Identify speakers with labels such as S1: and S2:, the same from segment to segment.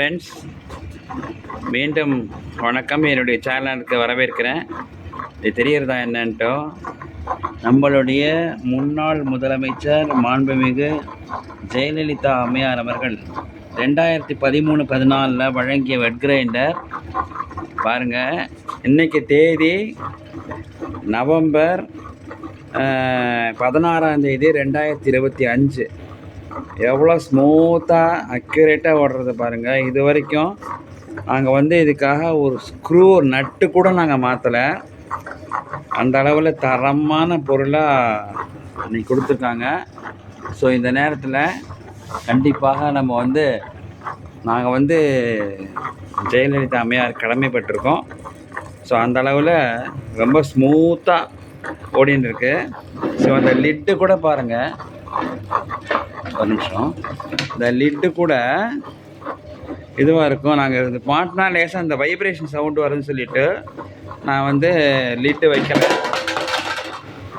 S1: Friends மீண்டும் வணக்கம். என்னுடைய சேனலுக்கு வரவேற்கிறேன். இது தெரியறதா என்னன்ட்டோ நம்மளுடைய முன்னாள் முதலமைச்சர் மாண்புமிகு ஜெயலலிதா அம்மையார் அவர்கள் ரெண்டாயிரத்தி பதிமூணு பதினாலில் வழங்கிய வெட் கிரைண்டர் பாருங்கள் இன்றைக்கி தேதி நவம்பர் பதினாறாம் தேதி ரெண்டாயிரத்தி இருபத்தி அஞ்சு. எவ்வளோ ஸ்மூத்தாக அக்யூரேட்டாக ஓடுறது பாருங்கள் இது வரைக்கும் நாங்கள் வந்து இதுக்காக ஒரு ஸ்க்ரூ நட்டு கூட நாங்கள் மாற்றலை அந்த அளவில் தரமான பொருளாக இன்னைக்கு கொடுத்துருக்காங்க. ஸோ இந்த நேரத்தில் கண்டிப்பாக நம்ம வந்து நாங்கள் வந்து ஜெயலலிதா அம்மையார் கடமைப்பட்டிருக்கோம். ஸோ அந்த அளவில் ரொம்ப ஸ்மூத்தாக ஓடின்னு இருக்கு. ஸோ அந்த லிட்டு கூட பாருங்கள் ஒரு நிமிஷம். இந்த லிட்டு கூட இதுவாக இருக்கும். நாங்கள் இது மாட்டினா லேசாக இந்த வைப்ரேஷன் சவுண்டு வருதுன்னு சொல்லிட்டு நான் வந்து லிட்டு வைக்கிறேன்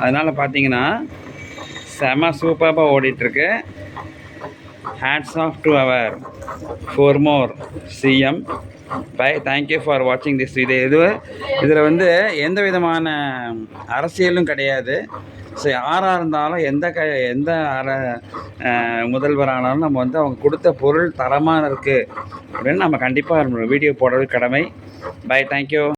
S1: அதனால் பார்த்தீங்கன்னா செம சூப்பராக ஓடிட்டுருக்கு hats off to our four more CM bye thank you for வாட்சிங் திஸ் இது இது இதில் வந்து எந்த விதமான அரசியலும் கிடையாது. ஸோ யாராக இருந்தாலும் எந்த க எந்த அர முதல்வரானாலும் நம்ம வந்து அவங்க கொடுத்த பொருள் தரமாக இருக்குது அப்படின்னு நம்ம கண்டிப்பாக வீடியோ போடுறது கடமை. By thank you